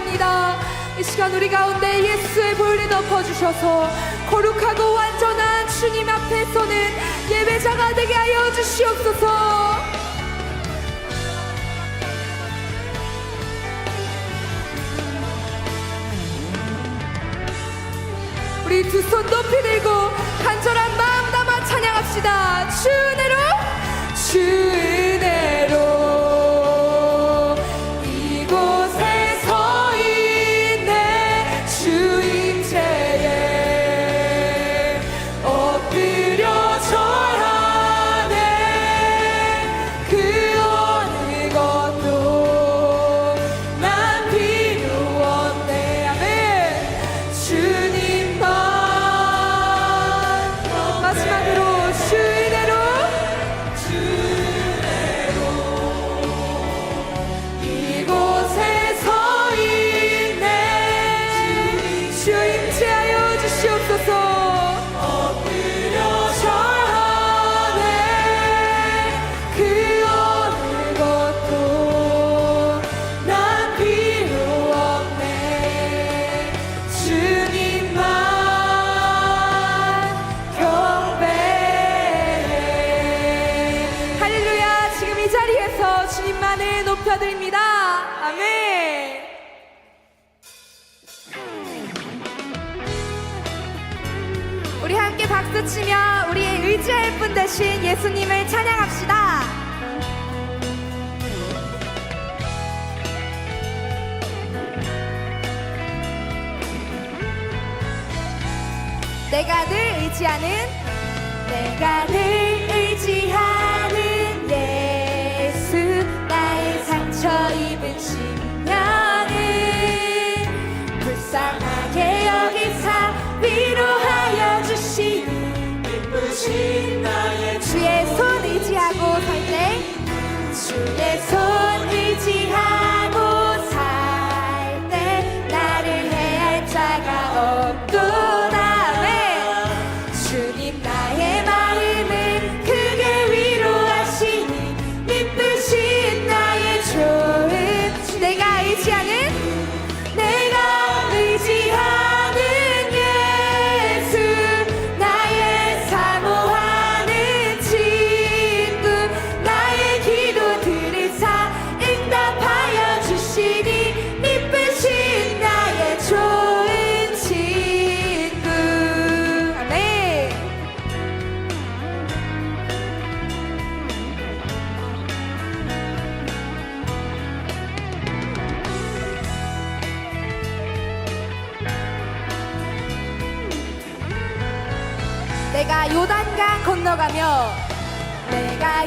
감사합니다. 이 시간 우리 가운데 예수의 볼을 덮어주셔서 거룩하고 완전한 주님 앞에서는 예배자가 되게 하여 주시옵소서. 우리 두 손 높이 들고 간절한 마음 담아 찬양합시다. 주 축하드립니다. 아멘. 우리 함께 박수 치며 우리의 의지할 분 대신 예수님을 찬양합시다. 내가 늘 의지하는 내가 늘 의지하는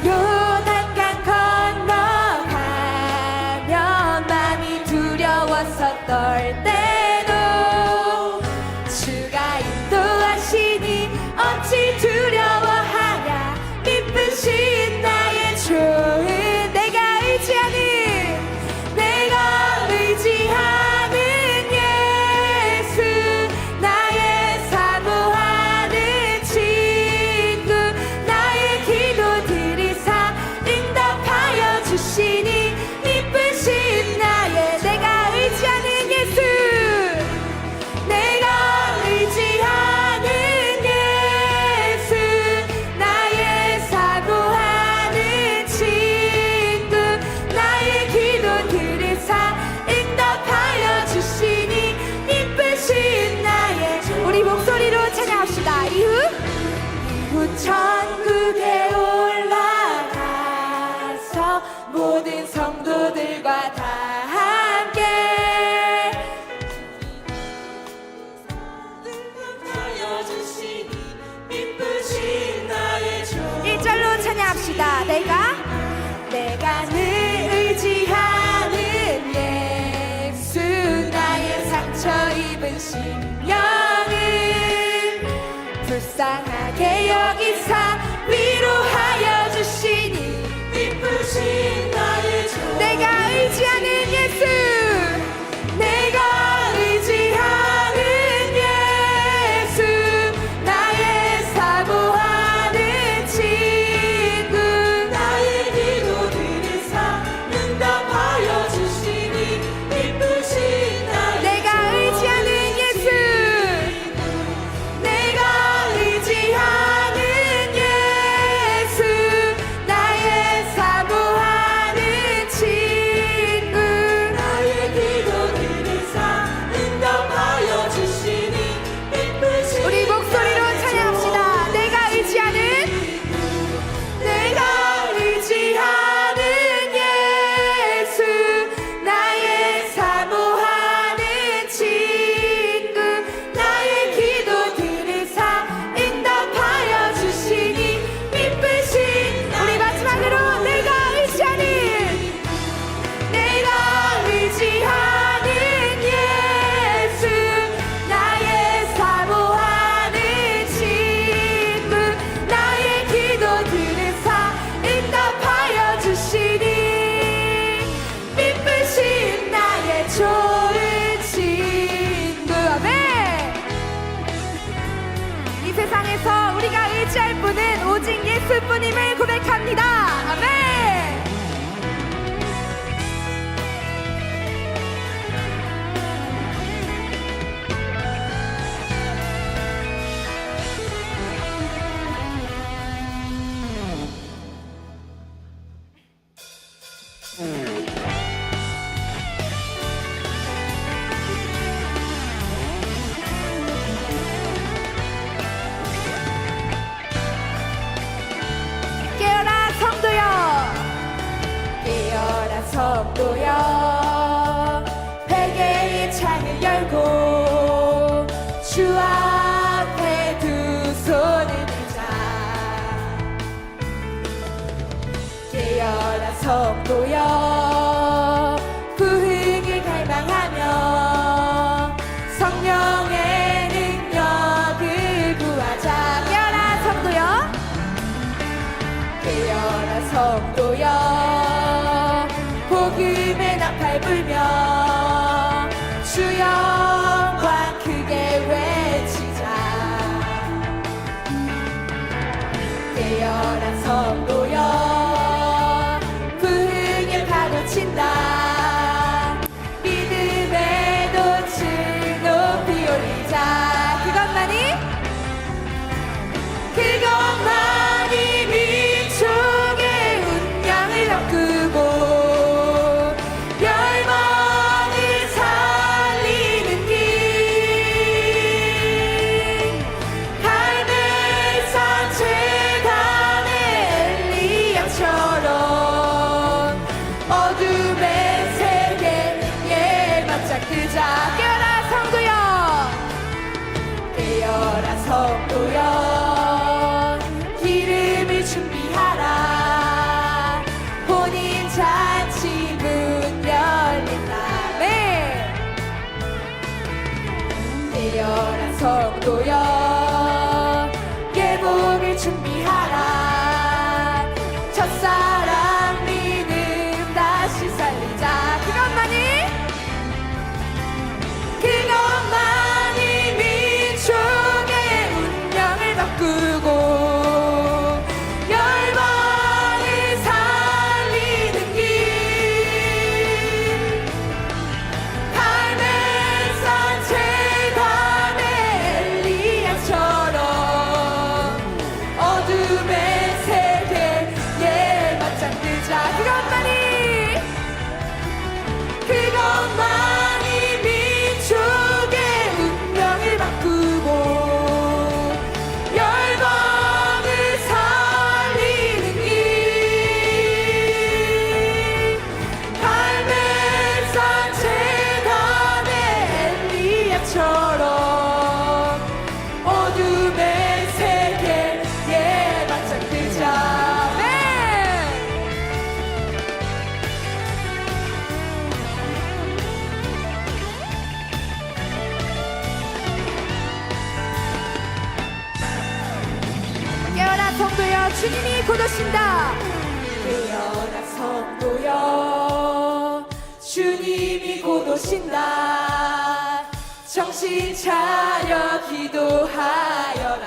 내 천국에 오신다. 정신 차려 기도하여라.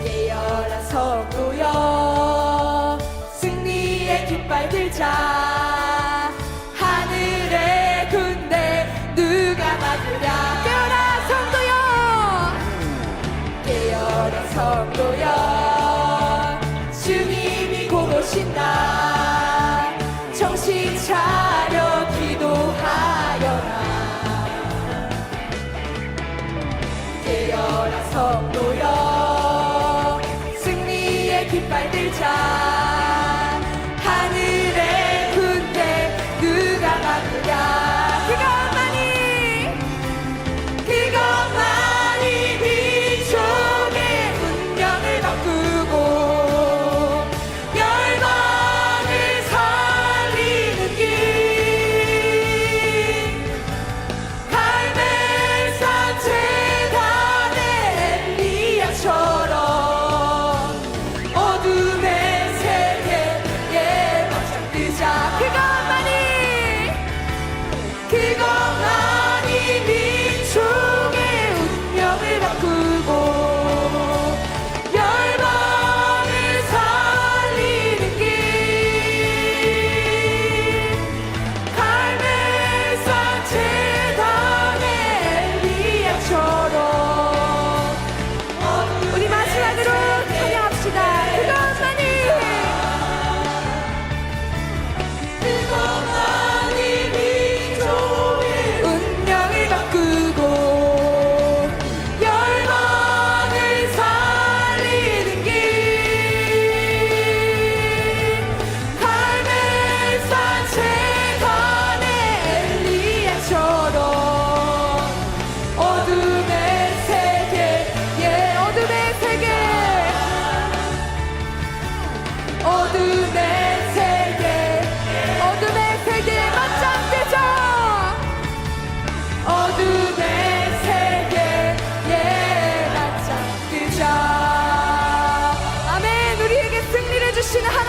깨어라 성도여 승리의 깃발 들자.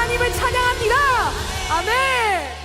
하나님을 찬양합니다. 아멘.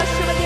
Başlamadı.